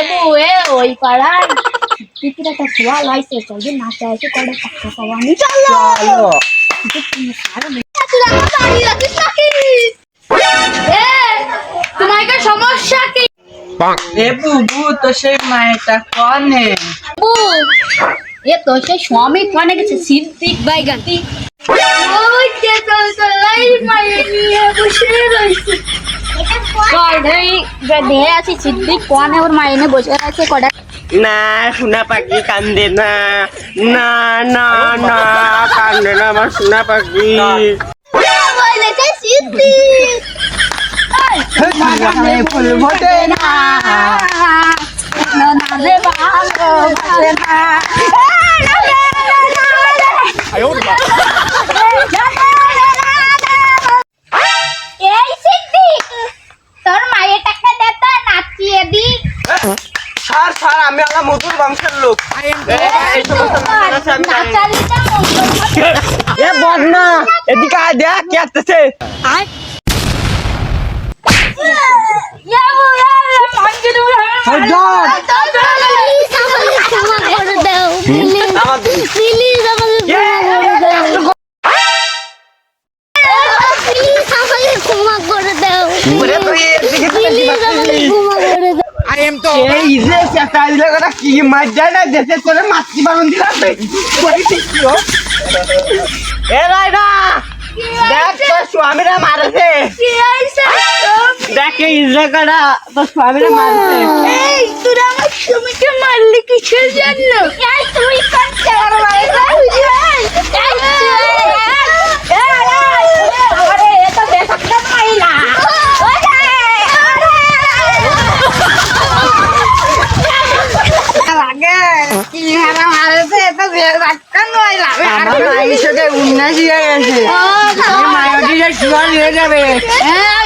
এবু এ ওই পাড়ায় পিকির একটা ছোয়া লাইছে চল নাচে আছে করে টাকা পাওয়া নি চলো তোমাকে সমস্যা কি এ বুবু তো সেই মায়েরটা কনে এ তো সে স্বামী কোনে গেছে সিদ্দিক ভাই গাতি ওই যে তো তো লাই নিয়ে বসে রইছে চল আছি সিদ্দিক কোনে ওর মাইয়ে নিয়ে বসে আছে কটা না সোনা পাখি কান্দে না না না না কান্দে না আমার সোনা পাখি বলেছে সিদ্দিক ভোটে না না রে ভালো না স্যার স্যার আমি আমার মধুর বংশের লোক এ বল না এদিকে আয় দেখ কে আসতেছে ক্ষমা করে দাও আমার প্লিজ আমাকে প্লিজ আমাকে ক্ষমা করে দাও ওরে তুই এদিকে তো দেখি প্লিজ আমাকে পাচ্ছিস। ক্ষমা করে দাও এই যে চেষ্টা দিলে কথা কি মার যায় না দেশে তোরে মাতৃ বারণ দিলাম করি ঠিক কি ও? এ রাইডা দেখ তোর স্বামীরা মারছে। কি হইছে দেখ এই জায়গাটা তোর স্বামীরা মারছে। এই তোরা আমার স্বামীকে মারলি কিসের জন্য এই তুই কোন চার মারলা এই আরে এটা বেশকটা মাইলা লাগে কি হারা মারছে তো বেশকটা মাইলা আমার সাথে উন্নতি হয়ে গেছে। মায়ের শিওর হয়ে যাবে। হ্যাঁ